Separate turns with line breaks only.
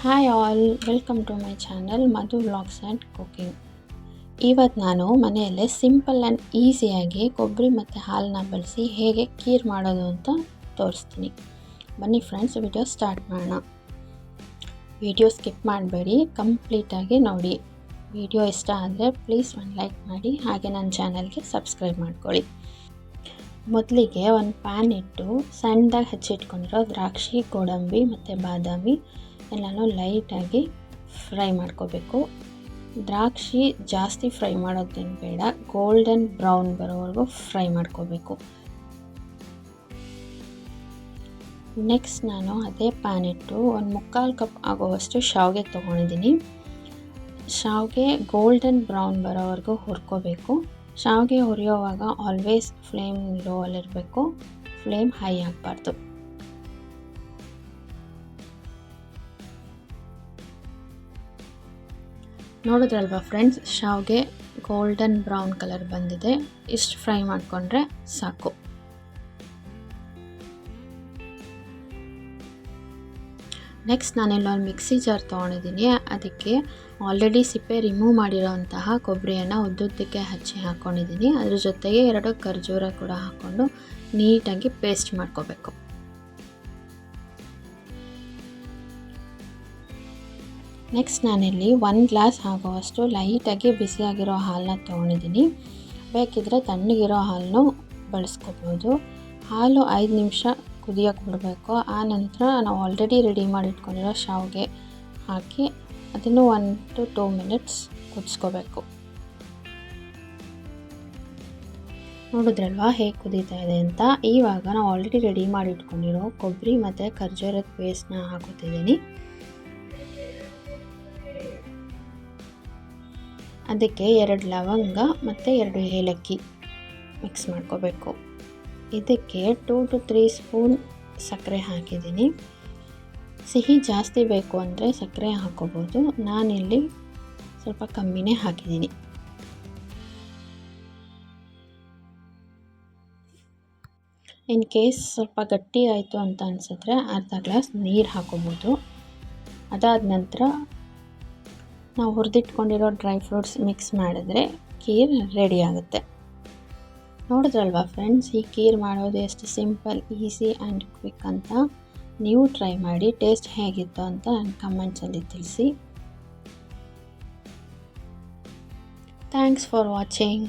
Hi all welcome to my channel Madhu vlogs and cooking ಇವತ್ತು ನಾನು ಮನೆಯಲ್ಲೇ simple and ಈಸಿಯಾಗಿ ಕೊಬ್ಬರಿ ಮತ್ತು ಹಾಲನ್ನ ಬಳಸಿ ಹೇಗೆ ಕೀರ್ ಮಾಡೋದು ಅಂತ ತೋರಿಸ್ತೀನಿ. ಬನ್ನಿ ಫ್ರೆಂಡ್ಸ್ ವಿಡಿಯೋ ಸ್ಟಾರ್ಟ್ ಮಾಡೋಣ. ವಿಡಿಯೋ ಸ್ಕಿಪ್ ಮಾಡಬೇಡಿ ಕಂಪ್ಲೀಟಾಗಿ ನೋಡಿ. ವಿಡಿಯೋ ಇಷ್ಟ ಆದರೆ ಪ್ಲೀಸ್ ಒಂದು ಲೈಕ್ ಮಾಡಿ, ಹಾಗೆ ನನ್ನ ಚಾನಲ್ಗೆ ಸಬ್ಸ್ಕ್ರೈಬ್ ಮಾಡ್ಕೊಳ್ಳಿ. ಮೊದಲಿಗೆ ಒಂದು ಪ್ಯಾನ್ ಇಟ್ಟು ಸಣ್ಣದಾಗಿ ಹಚ್ಚಿಟ್ಕೊಂಡಿರೋ ದ್ರಾಕ್ಷಿ, ಗೋಡಂಬಿ ಮತ್ತು ಬಾದಾಮಿ ಎಲ್ಲನೂ ಲೈಟಾಗಿ ಫ್ರೈ ಮಾಡ್ಕೋಬೇಕು. ದ್ರಾಕ್ಷಿ ಜಾಸ್ತಿ ಫ್ರೈ ಮಾಡೋದೇನು ಬೇಡ, ಗೋಲ್ಡನ್ ಬ್ರೌನ್ ಬರೋವರೆಗೂ ಫ್ರೈ ಮಾಡ್ಕೋಬೇಕು. ನೆಕ್ಸ್ಟ್ ನಾನು ಅದೇ ಪ್ಯಾನ್ ಇಟ್ಟು ಒಂದು ಮುಕ್ಕಾಲು ಕಪ್ ಆಗುವಷ್ಟು ಶಾವಿಗೆ ತೊಗೊಂಡಿದ್ದೀನಿ. ಶಾವಿಗೆ ಗೋಲ್ಡನ್ ಬ್ರೌನ್ ಬರೋವರೆಗೂ ಹುರ್ಕೋಬೇಕು. ಶಾವಿಗೆ ಹುರಿಯೋವಾಗ ಆಲ್ವೇಸ್ ಫ್ಲೇಮ್ ಲೋ ಅಲ್ಲಿರಬೇಕು ಫ್ಲೇಮ್ ಹೈ ಆಗಬಾರ್ದು. ನೋಡಿದ್ರಲ್ವಾ ಫ್ರೆಂಡ್ಸ್ ಶಾವ್ಗೆ ಗೋಲ್ಡನ್ ಬ್ರೌನ್ ಕಲರ್ ಬಂದಿದೆ. ಇಷ್ಟು ಫ್ರೈ ಮಾಡಿಕೊಂಡ್ರೆ ಸಾಕು. ನೆಕ್ಸ್ಟ್ ನಾನೆಲ್ಲೊಂದು ಮಿಕ್ಸಿ ಜಾರ್ ತೊಗೊಂಡಿದ್ದೀನಿ ಅದಕ್ಕೆ ಆಲ್ರೆಡಿ ಸಿಪ್ಪೆ ರಿಮೂವ್ ಮಾಡಿರೋವಂತಹ ಕೊಬ್ಬರಿಯನ್ನು ಉದ್ದುದ್ದಕ್ಕೆ ಹಚ್ಚಿ ಹಾಕ್ಕೊಂಡಿದ್ದೀನಿ ಅದ್ರ ಜೊತೆಗೆ ಎರಡು ಖರ್ಜೂರ ಕೂಡ ಹಾಕ್ಕೊಂಡು ನೀಟಾಗಿ ಪೇಸ್ಟ್ ಮಾಡ್ಕೋಬೇಕು. ನೆಕ್ಸ್ಟ್ ನಾನಿಲ್ಲಿ ಒಂದು ಗ್ಲಾಸ್ ಆಗುವಷ್ಟು ಲೈಟಾಗಿ ಬಿಸಿಯಾಗಿರೋ ಹಾಲನ್ನ ತೊಗೊಂಡಿದ್ದೀನಿ. ಬೇಕಿದ್ರೆ ತಣ್ಣಗಿರೋ ಹಾಲನ್ನು ಬಳಸ್ಕೋಬೋದು. ಹಾಲು ಐದು ನಿಮಿಷ ಕುದಿಯೋಕೆ ಬಿಡಬೇಕು. ಆ ನಂತರ ನಾವು ಆಲ್ರೆಡಿ ರೆಡಿ ಮಾಡಿಟ್ಕೊಂಡಿರೋ ಶಾವಿಗೆ ಹಾಕಿ ಅದನ್ನು ಒನ್ ಟು ಟೂ ಮಿನಿಟ್ಸ್ ಕುದಿಸ್ಕೋಬೇಕು. ನೋಡಿದ್ರಲ್ವಾ ಹೇಗೆ ಕುದೀತಾ ಇದೆ ಅಂತ? ಇವಾಗ ನಾವು ಆಲ್ರೆಡಿ ರೆಡಿ ಮಾಡಿ ಇಟ್ಕೊಂಡಿರೋ ಕೊಬ್ಬರಿ ಮತ್ತು ಖರ್ಜೂರದ ಪೇಸ್ಟ್ನ ಹಾಕೋತಿದ್ದೀನಿ ಅದಕ್ಕೆ ಎರಡು ಲವಂಗ ಮತ್ತು ಎರಡು ಏಲಕ್ಕಿ ಮಿಕ್ಸ್ ಮಾಡ್ಕೋಬೇಕು. ಇದಕ್ಕೆ ಟೂ ಟು ತ್ರೀ ಸ್ಪೂನ್ ಸಕ್ಕರೆ ಹಾಕಿದ್ದೀನಿ. ಸಿಹಿ ಜಾಸ್ತಿ ಬೇಕು ಅಂದರೆ ಸಕ್ಕರೆ ಹಾಕೋಬೋದು. ನಾನಿಲ್ಲಿ ಸ್ವಲ್ಪ ಕಮ್ಮಿನೇ ಹಾಕಿದ್ದೀನಿ. ಇನ್ ಕೇಸ್ ಸ್ವಲ್ಪ ಗಟ್ಟಿ ಆಯಿತು ಅಂತ ಅನಿಸಿದ್ರೆ ಅರ್ಧ ಗ್ಲಾಸ್ ನೀರು ಹಾಕೋಬೋದು. ಅದಾದ ನಂತರ ನಾವು ಹುರಿದಿಟ್ಕೊಂಡಿರೋ ಡ್ರೈ ಫ್ರೂಟ್ಸ್ ಮಿಕ್ಸ್ ಮಾಡಿದ್ರೆ ಖೀರ್ ರೆಡಿ ಆಗುತ್ತೆ. ನೋಡಿದ್ರಲ್ವಾ ಫ್ರೆಂಡ್ಸ್, ಈ ಖೀರ್ ಮಾಡೋದು ಎಷ್ಟು ಸಿಂಪಲ್, ಈಸಿ ಆ್ಯಂಡ್ ಕ್ವಿಕ್ ಅಂತ ನೀವು ಟ್ರೈ ಮಾಡಿ, ಟೇಸ್ಟ್ ಹೇಗಿತ್ತು ಅಂತ ನನ್ನ ಕಮೆಂಟ್ಸಲ್ಲಿ ತಿಳಿಸಿ. Thanks for watching.